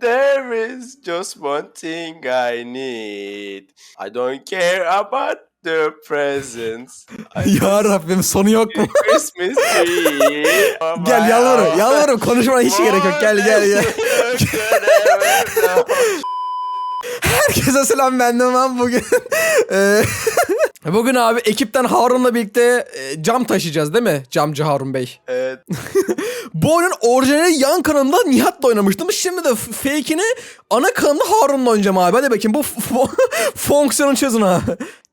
There is just one thing I need. I don't care about the presents. I ya Rabbim sonu yok mu? Christmas tree. Gel yalvarırım yalvarırım konuşmana hiç gerek yok gel gel gel. Herkese selam ben Numan bugün. Bugün abi ekipten Harun'la birlikte e, cam taşıyacağız değil mi? Camcı Harun Bey. evet. Bu oyunun orijinali yan kanalında Nihat'la oynamıştım. Şimdi de fake'ini ana kanalımda Harun'la oynayacağım abi. Hadi bakayım bu fonksiyonu çözün abi.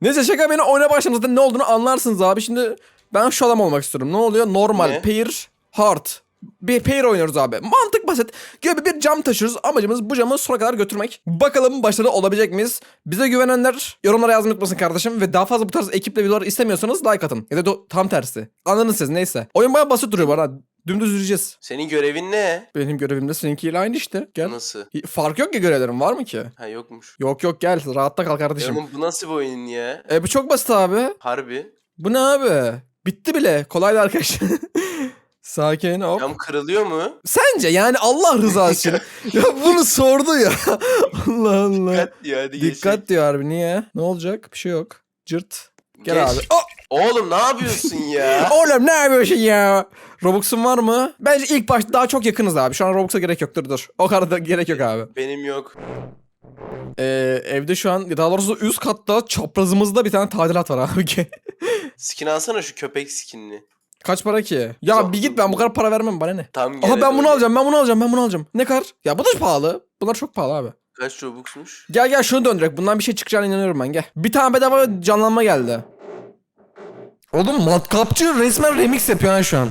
Neyse şaka beni oyuna başladığınızda ne olduğunu anlarsınız abi. Şimdi ben şu adam olmak istiyorum. Ne oluyor? Normal, Ne? pair, hard. Bir pair oynuyoruz abi. Mantık basit. Gibi bir cam taşıyoruz. Amacımız bu camı sona kadar götürmek. Bakalım başarılı olabilecek miyiz? Bize güvenenler yorumlara yazmayı unutmasın kardeşim. Ve daha fazla bu tarz ekiple videolar istemiyorsanız like atın. Ya da tam tersi. Anladınız siz neyse. Oyun baya basit duruyor bana. Dümdüz yürüyeceğiz. Senin görevin ne? Benim görevim de seninkiyle aynı işte. Gel. Nasıl? Fark yok ki görevlerim var mı ki? Ha yokmuş. Yok yok gel rahatta kal kardeşim. Oğlum bu nasıl bir oyun ya? E bu çok basit abi. Harbi. Bu ne abi? Bitti bile. Kolaydı arkadaşlar. Sakin hop. Cam kırılıyor mu? Sence yani Allah rızası için. ya bunu sordu ya. Allah Allah. Dikkat diyor hadi geçelim. Dikkat diyor harbi niye? Ne olacak? Bir şey yok. Cırt. Gel Geç. abi. Oh! Oğlum ne yapıyorsun ya? Oğlum ne yapıyorsun ya? Robux'un var mı? Bence ilk başta daha çok yakınız abi. Şu an Robux'a gerek yok. Dur dur. O kadar da gerek yok abi. Benim yok. Ee, evde şu an daha doğrusu üst katta çaprazımızda bir tane tadilat var abi. Skin alsana şu köpek skinini. Kaç para ki? Ya Çok bir git ben bu kadar para vermem bana ne? Tam Aha ben bunu alacağım ben bunu alacağım ben bunu alacağım. Ne kadar? Ya bu da pahalı. Bunlar çok pahalı abi. Kaç Robux'muş? Gel gel şunu döndürek. Bundan bir şey çıkacağına inanıyorum ben gel. Bir tane bedava canlanma geldi. Oğlum matkapçı resmen remix yapıyor ha şu an.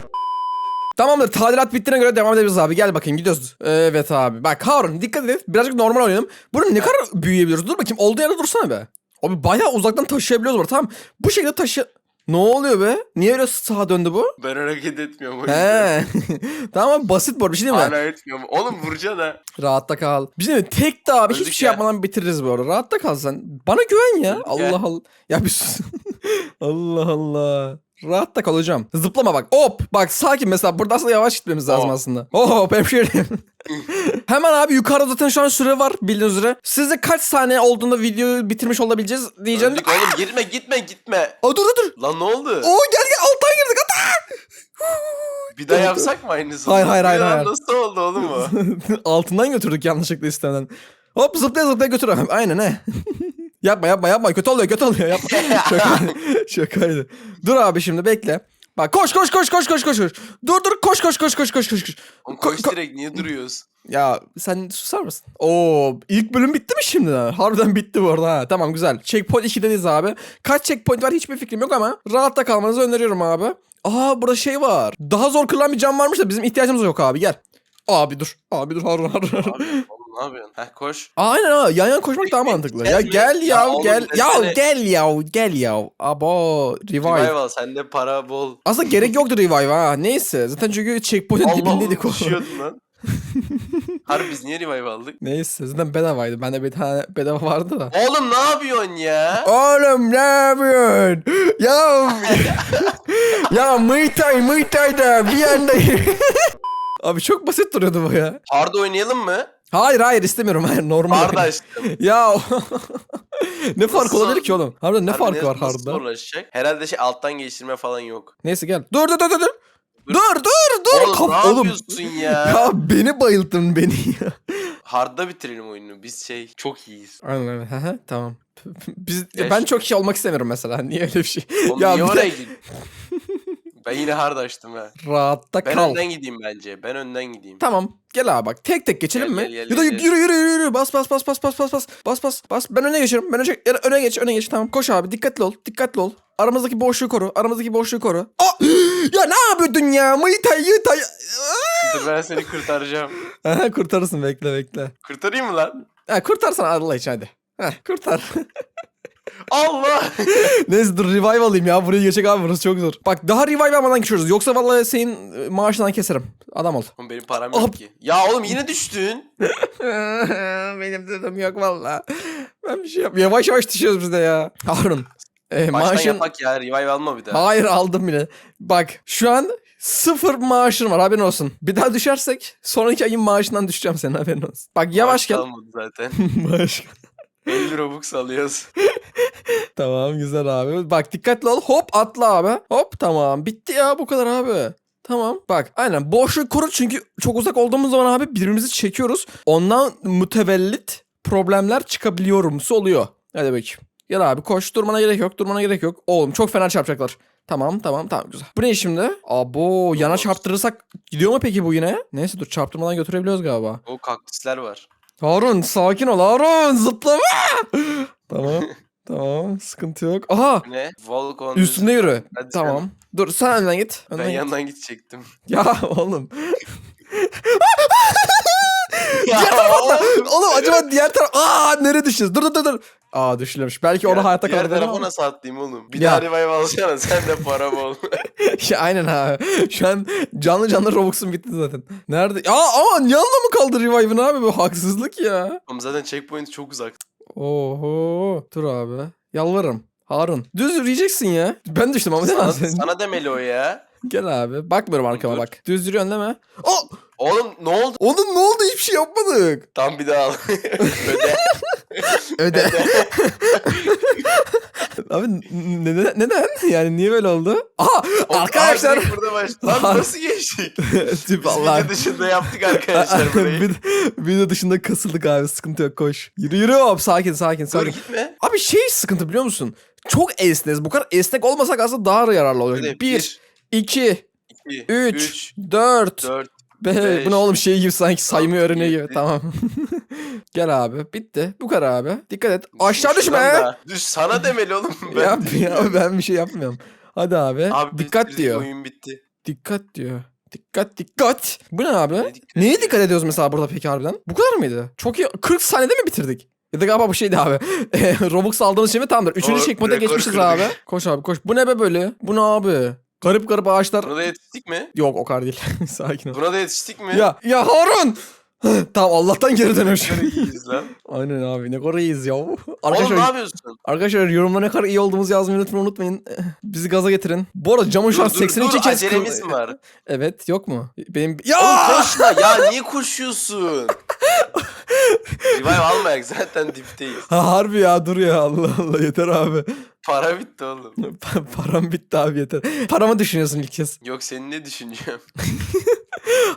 Tamamdır tadilat bittiğine göre devam edebiliriz abi. Gel bakayım gidiyoruz. Evet abi. Bak Harun dikkat et. Birazcık normal oynayalım. Bunu ne kadar büyüyebiliyoruz? Dur bakayım olduğu yerde dursana be. Abi bayağı uzaktan taşıyabiliyoruz burada tamam. Bu şekilde taşı... Ne oluyor be? Niye öyle sağa döndü bu? Ben hareket etmiyorum o yüzden. He. tamam abi basit bu arada bir şey değil mi? Hala etmiyorum. Oğlum vuracaksın ha. Rahatta kal. Bir şey değil mi? Tek de abi hiçbir şey ya. yapmadan bitiririz bu arada. Rahatta kal sen. Bana güven ya. Öldük Allah ya. Allah. Ya bir sus. Allah Allah. Rahatta kal hocam. Zıplama bak. Hop. Bak sakin mesela. Burada aslında yavaş gitmemiz lazım Hop. aslında. Hop hemşerim. Hemen abi yukarıda zaten şu an süre var bildiğiniz üzere. Sizde kaç saniye olduğunda videoyu bitirmiş olabileceğiz diyeceğim. Öldük oğlum gitme gitme gitme. Aa, dur dur dur. Lan ne oldu? Oo gel gel alttan girdik. Bir daha yapsak mı aynısını? Hayır, hayır, hayır, Ya hayır. Nasıl oldu oğlum o? Altından götürdük yanlışlıkla istemeden. Hop zıplaya zıplaya götür. Aynen he. Yapma yapma yapma. Kötü oluyor kötü oluyor. Yapma. Şaka, şakaydı. Dur abi şimdi bekle. Bak koş koş koş koş koş koş. Dur dur koş koş koş koş koş koş. koş. Oğlum Ko- koş ko- direkt niye duruyoruz? Ya sen susar mısın? Oo ilk bölüm bitti mi şimdi? Harbiden bitti bu arada ha. Tamam güzel. Checkpoint 2'deyiz abi. Kaç checkpoint var hiçbir fikrim yok ama rahatta kalmanızı öneriyorum abi. Aa burada şey var. Daha zor kırılan bir cam varmış da bizim ihtiyacımız yok abi gel. Abi dur. Abi dur Harun Harun. Harun. Abi, oğlum ne yapıyorsun? Heh koş. Aynen ha yan yan koşmak daha mantıklı. Ya Gel ya, Ya oğlum gel. Ya desene. gel ya gel ya. Abo revive. Revive al sende para bol. Aslında gerek yoktu revive ha. Neyse zaten çünkü checkpoint'in dibindeydik oğlum. düşüyordun lan. Harbi biz niye revive aldık? Neyse zaten bedavaydı. Bende bir tane bedava vardı da. Oğlum ne yapıyorsun ya? Oğlum ne yapıyorsun? Ya ya Muay Thai da bir anda Abi çok basit duruyordu bu ya. Hard oynayalım mı? Hayır hayır istemiyorum hayır normal. Hard açtım. ya ne fark Nasıl olabilir ki oğlum? Harbiden ne Harbi farkı var nasıl hardda? zorlaşacak? Herhalde şey alttan geçirme falan yok. Neyse gel. Dur dur dur dur. Dur dur dur. dur. Oğlum Kaf- ne yapıyorsun ya? Ya beni bayılttın beni ya. Hard'da bitirelim oyunu. Biz şey çok iyiyiz. Aynen öyle. Hı hı, tamam. Biz, Ya ben şu- çok iyi olmak istemiyorum mesela. Niye öyle bir şey? Oğlum Ya niye bir de- oraya gidin? Ben yine hard açtım ha. Rahatta Ben kal. önden gideyim bence. Ben önden gideyim. Tamam. Gel abi bak. Tek tek geçelim Gel, mi? gel, gel, ya da gel, yürü gel. yürü yürü yürü. Bas bas bas bas bas bas bas. Bas bas bas. Ben öne geçiyorum. Ben öne, da öne geç öne geç. Tamam. Koş abi. Dikkatli ol. Dikkatli ol. Aramızdaki boşluğu koru. Aramızdaki boşluğu koru. Aa! ya ne yapıyordun ya? Mıytay yıtay. Dur ben seni kurtaracağım. Aha, Kurtarırsın bekle bekle. Kurtarayım mı lan? Ha, kurtarsana Allah için hadi. Heh, kurtar. Allah! Neyse dur revive alayım ya. Buraya geçecek abi burası çok zor. Bak daha revive almadan geçiyoruz. Yoksa vallahi senin e, maaşından keserim. Adam ol. Oğlum benim param yok ki. Ya oğlum yine düştün. Benim dedim yok valla. Ben bir şey yap. Yavaş yavaş düşüyoruz biz de ya. Harun. E, Baştan maaşın... yapak ya. Revive alma bir daha. Hayır aldım bile. Bak şu an sıfır maaşın var haberin olsun. Bir daha düşersek sonraki ayın maaşından düşeceğim senin haberin olsun. Bak yavaş gel. Kalmadı zaten. Maaş. 50 Robux alıyoruz. Tamam güzel abi. Bak dikkatli ol. Hop atla abi. Hop tamam. Bitti ya bu kadar abi. Tamam. Bak aynen boşluk koru çünkü çok uzak olduğumuz zaman abi birbirimizi çekiyoruz. Ondan mütevellit problemler çıkabiliyorumsu oluyor. Hadi bakayım. Gel abi koş durmana gerek yok durmana gerek yok. Oğlum çok fena çarpacaklar. Tamam tamam tamam güzel. Bu ne şimdi? Abo yana çarptırırsak gidiyor mu peki bu yine? Neyse dur çarptırmadan götürebiliyoruz galiba. O kaktüsler var. Harun sakin ol Harun zıplama. tamam tamam sıkıntı yok. Aha Ne? Volcon. üstünde yürü. Hadi tamam. Dur sen önden git. Ben Önden git. yandan gidecektim. Ya oğlum. ya oğlum. oğlum acaba diğer taraf... Aa nereye düşeceğiz? Dur dur dur dur. Aa düşülmüş. Belki orada hayatta Diğer kalır. tarafa ama- nasıl atlayayım oğlum? Bir Ya. daha revive alsana sen de para bol. ya aynen abi. Şu an canlı canlı Robux'un bitti zaten. Nerede? Ya aman yanına mı kaldı Revive'ın abi? Bu haksızlık ya. Oğlum zaten checkpoint çok uzak. Oho. Dur abi. Yalvarırım. Harun. Düz yürüyeceksin ya. Ben düştüm ama değil mi? Sana, sen? sana demeli o ya. Gel abi. Bakmıyorum arkama Dur. bak. Düz değil mi? Oh! Oğlum ne oldu? Oğlum ne oldu? Hiçbir şey yapmadık. Tam bir daha al. Öde. Öde. Abi neden, neden? Yani niye böyle oldu? Aha arkadaşlar. Burada baş. Lan nasıl geçtik? Tüp Allah. video dışında yaptık arkadaşlar burayı. bir, video dışında kasıldık abi sıkıntı yok koş. Yürü yürü hop sakin sakin Dur sakin. gitme. Abi şey sıkıntı biliyor musun? Çok esnez. Bu kadar esnek olmasak aslında daha yararlı oluyor. Hadi, 1, 2, 2, 3, 3, 4, 4. 5. beş, Bu ne oğlum şey gibi sanki saymayı öğreniyor gibi. Tamam. Gel abi. Bitti. Bu kadar abi. Dikkat et. Aşağı düşme. Düş sana demeli oğlum. Ben Ya, ya ben bir şey yapmıyorum. Hadi abi. Abi dikkat bitirdik, diyor. Oyun bitti. Dikkat diyor. Dikkat dikkat. Bu ne abi? Ne dikkat Neye dikkat ediyoruz mesela burada peki harbiden? Bu kadar mıydı? Çok iyi. 40 saniyede mi bitirdik? Ya da galiba bu şeydi abi. Robux aldığımız şey mi? Tamamdır. Üçüncü checkpoint'e geçmişiz kırdık. abi. Koş abi koş. Bu ne be böyle? Bu ne abi? Garip garip ağaçlar. Buna da yetiştik mi? Yok o kadar değil. Sakin ol. Buna da yetiştik mi? Ya ya Harun. tamam Allah'tan geri lan. Aynen abi ne kadar iyiyiz ya. Oğlum Arkadaşlar, ne yapıyorsun? arkadaşlar yorumlara ne kadar iyi olduğumuzu yazmayı lütfen unutmayın. Bizi gaza getirin. Bu arada camı şu an Dur, dur, 82 dur, kez acelemiz mi var? Evet yok mu? Benim ya Oğlum koşma ya niye koşuyorsun? Revive almayak zaten dipteyiz. Ha, harbi ya dur ya Allah Allah yeter abi. Para bitti oğlum. Pa- Param bitti abi yeter. Paramı düşünüyorsun ilk kez. Yok senin ne düşünüyorum?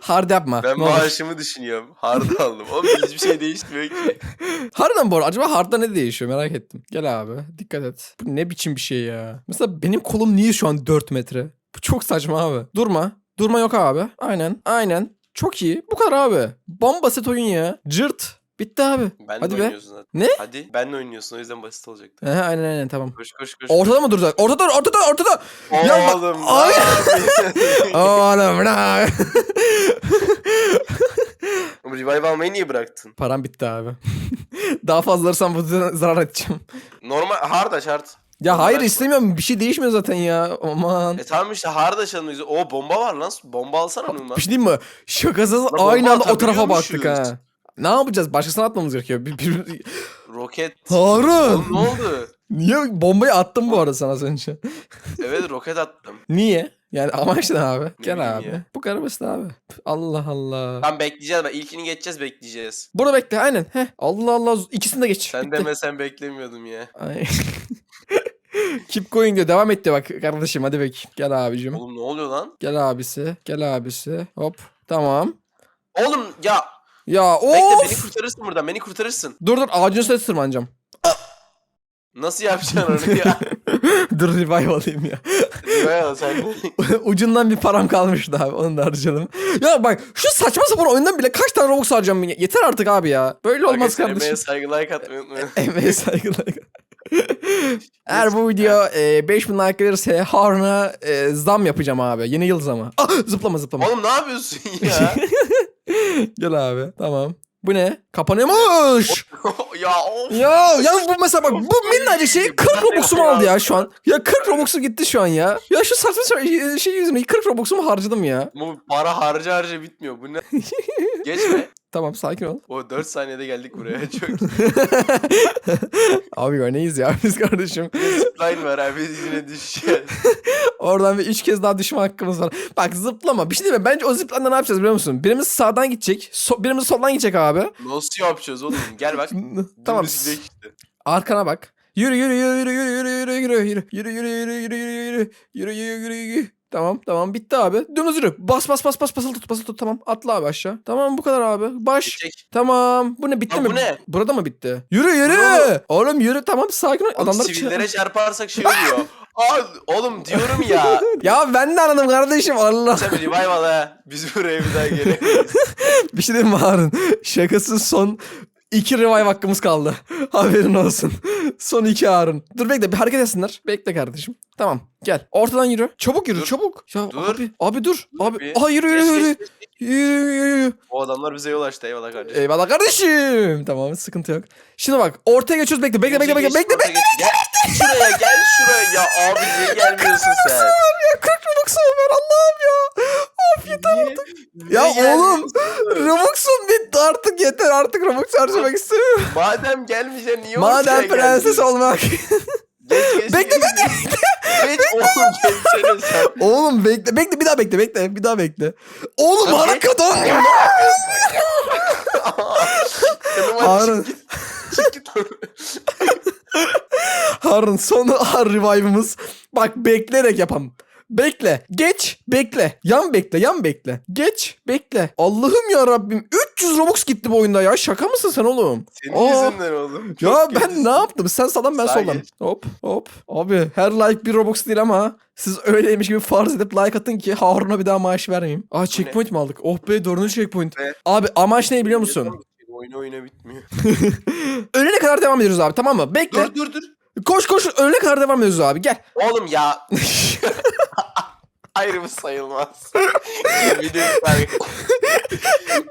Hard yapma. Ben ne olur. maaşımı düşünüyorum. Hard aldım. Oğlum hiçbir şey değişmiyor ki. Harbiden bu arada acaba hardda ne değişiyor merak ettim. Gel abi dikkat et. Bu ne biçim bir şey ya. Mesela benim kolum niye şu an 4 metre? Bu çok saçma abi. Durma. Durma yok abi. Aynen. Aynen. Çok iyi. Bu kadar abi. Bombasit oyun ya. Cırt. Bitti abi. Ben Hadi de be. oynuyorsun zaten. Ne? Hadi benle oynuyorsun o yüzden basit olacaktı. He, aynen aynen tamam. Koş koş koş. Ortada mı duracak? Ortada ortada ortada. Ya- Oğlum Ay-? Oğlum ne? Oğlum, Revive almayı niye bıraktın? Param bitti abi. Daha fazla alırsam bu zarar edeceğim. Normal hard aç hard. Ya hayır istemiyorum. Bir şey değişmiyor zaten ya. Aman. E tamam işte hard açalım. O bomba var lan. Bomba alsana onu lan. Bir şey diyeyim mi? Şakasız bomba aynı anda o tarafa atabiliyormuşuz. baktık ha. Ne yapacağız? Başkasına atmamız gerekiyor. Bir, bir... Roket. Harun! Oğlum ne oldu? Niye bombayı attım bu arada sana az önce? Evet roket attım. Niye? Yani amaç ne abi? Gel abi. ya. Bu kadar basit abi. Allah Allah. Tam bekleyeceğiz. Ben ilkini geçeceğiz bekleyeceğiz. Burada bekle aynen. Heh. Allah Allah ikisini de geç. Sen Bitti. demesen beklemiyordum ya. Ay. Keep going diyor. Devam et diyor bak kardeşim hadi bek. Gel abicim. Oğlum ne oluyor lan? Gel abisi. Gel abisi. Hop. Tamam. Oğlum ya Ya bekle beni of. kurtarırsın buradan. Beni kurtarırsın. Dur dur ağacın üstüne tırmanacağım. Nasıl yapacaksın onu ya? dur revive alayım ya. Bayağı sen Ucundan bir param kalmıştı abi. Onu da harcadım. Ya bak şu saçma sapan oyundan bile kaç tane Robux harcam Yeter artık abi ya. Böyle olmaz Arkadaşlar, kardeşim. emeğe saygı like atmayı unutmayın. Emeğe saygılar. Eğer bu video e, 5000 like gelirse Harun'a e, zam yapacağım abi. Yeni yıl zamı. Ah, zıplama zıplama. Oğlum ne yapıyorsun ya? Gel abi. Tamam. Bu ne? Kapanıyormuş. ya of. ya ya bu mesela bak bu minnacık şey 40 Robux'umu aldı ya şu an. Ya 40 Robux'u gitti şu an ya. Ya şu saçma sapan şey yüzünden 40 Robux'umu harcadım ya. Bu para harca harca bitmiyor. Bu ne? Geçme. Tamam sakin ol. O 4 saniyede geldik buraya. Çok Abi örneğiz ya biz kardeşim. line var abi yine düşeceğiz. Oradan bir üç kez daha düşme hakkımız var. Bak zıplama. Bir şey diyeyim mi? Bence o zıplanda ne yapacağız biliyor musun? Birimiz sağdan gidecek. so- birimiz soldan gidecek abi. Nasıl yapacağız oğlum? Gel bak. tamam. Dümdüz işte. Arkana bak. Yürü yürü yürü yürü yürü yürü yürü yürü yürü yürü yürü yürü yürü yürü yürü yürü yürü yürü yürü Tamam tamam bitti abi. Dümdüz yürü. Bas bas bas bas basılı tut basılı tut tamam. Atla abi aşağı. Tamam bu kadar abi. Baş. Çek. Tamam. Bu ne bitti Lan mi? bu ne? Burada mı bitti? Yürü yürü. Yürü. Oğlum yürü tamam sakin ol. Adamlar sivillere çarparsak şey oluyor. Aa, oğlum diyorum ya. Ya ben de anladım kardeşim Allah. Sen bir revival ha. Biz buraya bir daha gelemeyiz. Bir şey diyeyim mi Harun? Şakasız son iki revive hakkımız kaldı. Haberin olsun. Son iki Harun. Dur bekle bir hareket etsinler. Bekle kardeşim. Tamam gel. Ortadan yürü. Çabuk yürü Dur. çabuk. Ya Dur. abi abi dur. Abi bir. aha yürü yürü Geç, yürü. geç. Yürü yürü yürü. O adamlar bize yol açtı eyvallah kardeşim. Eyvallah kardeşim. Tamam sıkıntı yok. Şimdi bak ortaya geçiyoruz bekle bekle bekle bekle bekle bekle. geç. Şuraya gel şuraya. Ya abi niye gelmiyorsun sen? Ya 40 Robux'um var Allah'ım ya. Of yeter Niye- artık. niye Ya oğlum gelmiyorsun? Robux'um bitti artık yeter artık Robux harcamak istemiyorum. Madem gelmeyeceksin niye Madem prenses gelmiyorsun? olmak. Geç geç. Bekle. Geç oğlum geçsene sen. Oğlum bekle bekle bir daha bekle bekle bir daha bekle. Oğlum Lan arkadan. Yanıma Harun. çık git. Çık git. Harun sonu har revive'ımız. Bak bekleyerek yapalım. Bekle. Geç. Bekle. Yan bekle. Yan bekle. Geç. Bekle. Allah'ım ya Rabbim. 300 Robux gitti bu oyunda ya. Şaka mısın sen oğlum? Senin Aa. yüzünden oğlum. Ya Çok ben ne yaptım? Sen sağdan ben Sağa soldan. geç. Hop hop. Abi her like bir Robux değil ama siz öyleymiş gibi farz edip like atın ki Harun'a bir daha maaş vermeyeyim. Aa checkpoint mi aldık? Oh be dördüncü checkpoint. Evet. Abi amaç ne biliyor musun? Oyna oyna bitmiyor. Ölene kadar devam ediyoruz abi tamam mı? Bekle. Dur dur dur. Koş koş ölene kadar devam ediyoruz abi gel. Oğlum ya. Ayrımız sayılmaz.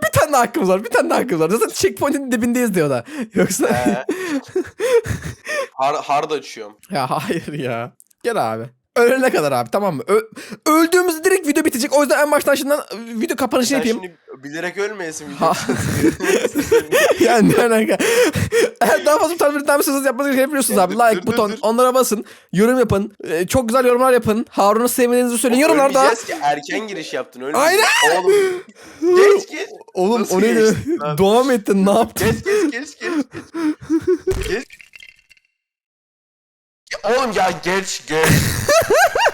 Bir tane daha hakkımız var bir tane daha hakkımız var. Zaten checkpoint'in dibindeyiz diyor da. Yoksa... Ee, hard, hard açıyorum. ya hayır ya. Gel abi. Ölene kadar abi tamam mı? Ö- öldüğümüzde direkt video bitecek. O yüzden en baştan şimdiden video kapanışı Sen yapayım. şimdi bilerek ölmeyesin. Ha. yani ne alaka? Eğer daha fazla tarif eden mesajınız yapmanızı gerekiyor biliyorsunuz abi. Dur, Like dur, buton dur. onlara basın. Yorum yapın. Ee, çok güzel yorumlar yapın. Harun'u sevmediğinizi söyleyin yorumlarda. Ölmeyeceğiz ki erken giriş yaptın. Öyle Aynen. Oğlum. Geç geç. Oğlum Nasıl o neydi? geçtin lan? Mı ettin? Ne yaptın? Geç geç geç geç. Geç. geç. Oğlum ya geç geç.